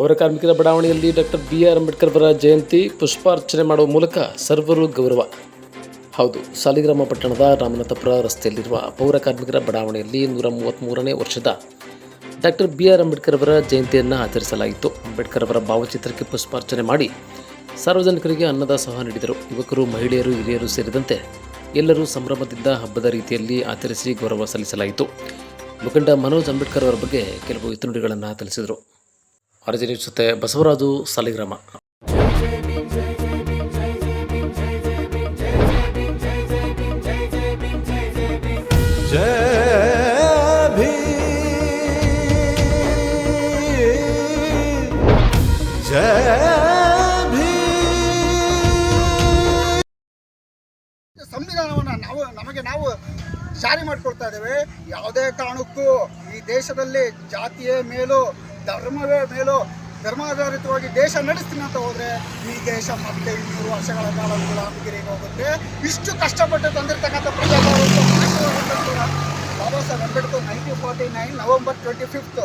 ಪೌರ ಕಾರ್ಮಿಕರ ಬಡಾವಣೆಯಲ್ಲಿ ಡಾಕ್ಟರ್ ಬಿ ಆರ್ ಅಂಬೇಡ್ಕರ್ ಅವರ ಜಯಂತಿ ಪುಷ್ಪಾರ್ಚನೆ ಮಾಡುವ ಮೂಲಕ ಸರ್ವರು ಗೌರವ. ಹೌದು, ಸಾಲಿಗ್ರಾಮ ಪಟ್ಟಣದ ರಾಮನಾಥಪುರ ರಸ್ತೆಯಲ್ಲಿರುವ ಪೌರ ಕಾರ್ಮಿಕರ ಬಡಾವಣೆಯಲ್ಲಿ ನೂರ ಮೂವತ್ತ್ಮೂರನೇ ವರ್ಷದ ಡಾಕ್ಟರ್ ಬಿ ಆರ್ ಅಂಬೇಡ್ಕರ್ ಅವರ ಜಯಂತಿಯನ್ನು ಆಚರಿಸಲಾಯಿತು. ಅಂಬೇಡ್ಕರ್ ಅವರ ಭಾವಚಿತ್ರಕ್ಕೆ ಪುಷ್ಪಾರ್ಚನೆ ಮಾಡಿ ಸಾರ್ವಜನಿಕರಿಗೆ ಅನ್ನದ ಅನ್ನದಾಸೋಹ ನೀಡಿದರು. ಯುವಕರು, ಮಹಿಳೆಯರು, ಹಿರಿಯರು ಸೇರಿದಂತೆ ಎಲ್ಲರೂ ಸಂಭ್ರಮದಿಂದ ಹಬ್ಬದ ರೀತಿಯಲ್ಲಿ ಆಚರಿಸಿ ಗೌರವ ಸಲ್ಲಿಸಲಾಯಿತು. ಮುಖಂಡ ಮನೋಜ್ ಅಂಬೇಡ್ಕರ್ ಅವರ ಬಗ್ಗೆ ಕೆಲವು ಇತನುಡಿಗಳನ್ನು ತಿಳಿಸಿದರು. ಪರಿಚಯಿಸುತ್ತೆ ಬಸವರಾಜು ಸಾಲಿಗ್ರಾಮ. ಸಂವಿಧಾನವನ್ನು ನಾವು ನಮಗೆ ನಾವು ಜಾರಿ ಮಾಡಿಕೊಳ್ತಾ ಇದ್ದೇವೆ. ಯಾವುದೇ ಕಾರಣಕ್ಕೂ ಈ ದೇಶದಲ್ಲಿ ಜಾತಿಯ ಮೇಲೂ ಧರ್ಮವೇ ಮೇಲೂ ಧರ್ಮಾಧಾರಿತವಾಗಿ ದೇಶ ನಡೆಸ್ತೀನಿ ಅಂತ ಹೋದ್ರೆ ಈ ದೇಶ ಮತ್ತೆ ಇನ್ನೂರು ವರ್ಷಗಳ ಕಾಲ ಗುಲಾಮಗಿರಿಗೆ ಹೋಗುತ್ತೆ. ಇಷ್ಟು ಕಷ್ಟಪಟ್ಟು ತಂದಿರತಕ್ಕಂಥ ಪ್ರಜಾಪ್ರಭುತ್ವ Baba Saheb Ambedkar nineteen forty nine November twenty fifth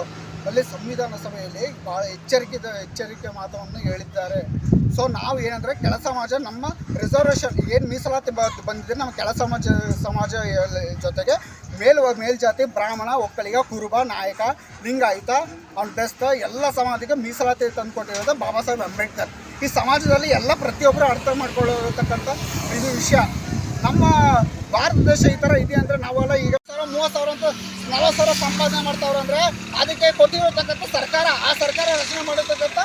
ಅಲ್ಲಿ ಸಂವಿಧಾನ ಸಭೆಯಲ್ಲಿ ಬಹಳ ಎಚ್ಚರಿಕೆ ಎಚ್ಚರಿಕೆ ಮಾತುವನ್ನು ಹೇಳಿದ್ದಾರೆ. ಸೊ ನಾವು ಏನಂದ್ರೆ ಕೆಳ ಸಮಾಜ, ನಮ್ಮ ರಿಸರ್ವೇಷನ್ ಏನು ಮೀಸಲಾತಿ ಬಂದಿದೆ, ನಮ್ಮ ಕೆಳ ಸಮಾಜ ಸಮಾಜ ಜೊತೆಗೆ ಮೇಲ್ ಮೇಲ್ಜಾತಿ ಬ್ರಾಹ್ಮಣ, ಒಕ್ಕಲಿಗ, ಕುರುಬ, ನಾಯಕ, ಲಿಂಗಾಯತ ಬೆಸ್ತ ಎಲ್ಲ ಸಮಾಜಕ್ಕೆ ಮೀಸಲಾತಿ ತಂದುಕೊಟ್ಟಿರೋದು ಬಾಬಾ ಸಾಹೇಬ್ ಅಂಬೇಡ್ಕರ್. ಈ ಸಮಾಜದಲ್ಲಿ ಎಲ್ಲ ಪ್ರತಿಯೊಬ್ಬರು ಅರ್ಥ ಮಾಡ್ಕೊಳ್ಳತಕ್ಕಂಥ ಇದು ವಿಷಯ. ನಮ್ಮ ಭಾರತ ದೇಶ ಈ ಥರ ಇದೆ ಅಂದರೆ ನಾವೆಲ್ಲ ಈಗ ಸಾವಿರ, ಮೂವತ್ತು ಸಾವಿರ ಅಂತ ನಲವತ್ತು ಸಾವಿರ ಸಂಪಾದನೆ ಮಾಡ್ತಾವ್ರೆ ಅಂದರೆ ಅದಕ್ಕೆ ಕೊಟ್ಟಿರತಕ್ಕಂಥ ಸರ್ಕಾರ, ಆ ಸರ್ಕಾರ ರಚನೆ ಮಾಡಿರ್ತಕ್ಕಂಥ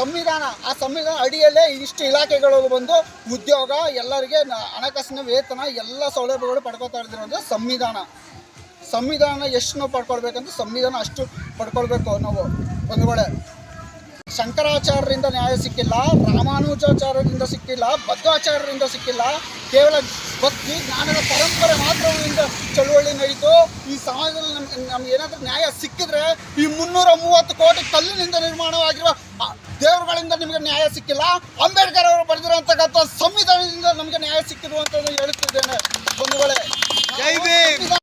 ಸಂವಿಧಾನ, ಆ ಸಂವಿಧಾನ ಅಡಿಯಲ್ಲೇ ಇಷ್ಟು ಇಲಾಖೆಗಳು ಬಂದು ಉದ್ಯೋಗ, ಎಲ್ಲರಿಗೆ ಹಣಕಾಸಿನ ವೇತನ, ಎಲ್ಲ ಸೌಲಭ್ಯಗಳು ಪಡ್ಕೊತಾ ಇರೋದು ಸಂವಿಧಾನ. ಸಂವಿಧಾನ ಎಷ್ಟು ನಾವು ಪಡ್ಕೊಳ್ಬೇಕಂತ ಸಂವಿಧಾನ ಅಷ್ಟು ಪಡ್ಕೊಳ್ಬೇಕು ನಾವು ಒಂದು ವೇಳೆ. ಶಂಕರಾಚಾರ್ಯರಿಂದ ನ್ಯಾಯ ಸಿಕ್ಕಿಲ್ಲ, ರಾಮಾನುಜಾಚಾರ್ಯರಿಂದ ಸಿಕ್ಕಿಲ್ಲ ಬದ್ಧಾಚಾರ್ಯರಿಂದ ಸಿಕ್ಕಿಲ್ಲ. ಕೇವಲ ಭಕ್ತಿ, ಜ್ಞಾನದ ಪರಂಪರೆ ಮಾತ್ರದಿಂದ ಚಳುವಳಿ ನಡೀತು. ಈ ಸಮಾಜದಲ್ಲಿ ನಮ್ಗೆ ನಮ್ಗೆ ಏನಾದರೂ ನ್ಯಾಯ ಸಿಕ್ಕಿದ್ರೆ ಈ ಮುನ್ನೂರ ಮೂವತ್ತು ಕೋಟಿ ಕಲ್ಲಿನಿಂದ ನಿರ್ಮಾಣವಾಗಿರುವ ದೇವರುಗಳಿಂದ ನಿಮಗೆ ನ್ಯಾಯ ಸಿಕ್ಕಿಲ್ಲ. ಅಂಬೇಡ್ಕರ್ ಅವರು ಬರೆದಿರುವಂತಕ್ಕಂಥ ಸಂವಿಧಾನದಿಂದ ನಮಗೆ ನ್ಯಾಯ ಅಂತ ಹೇಳುತ್ತಿದ್ದೇನೆ.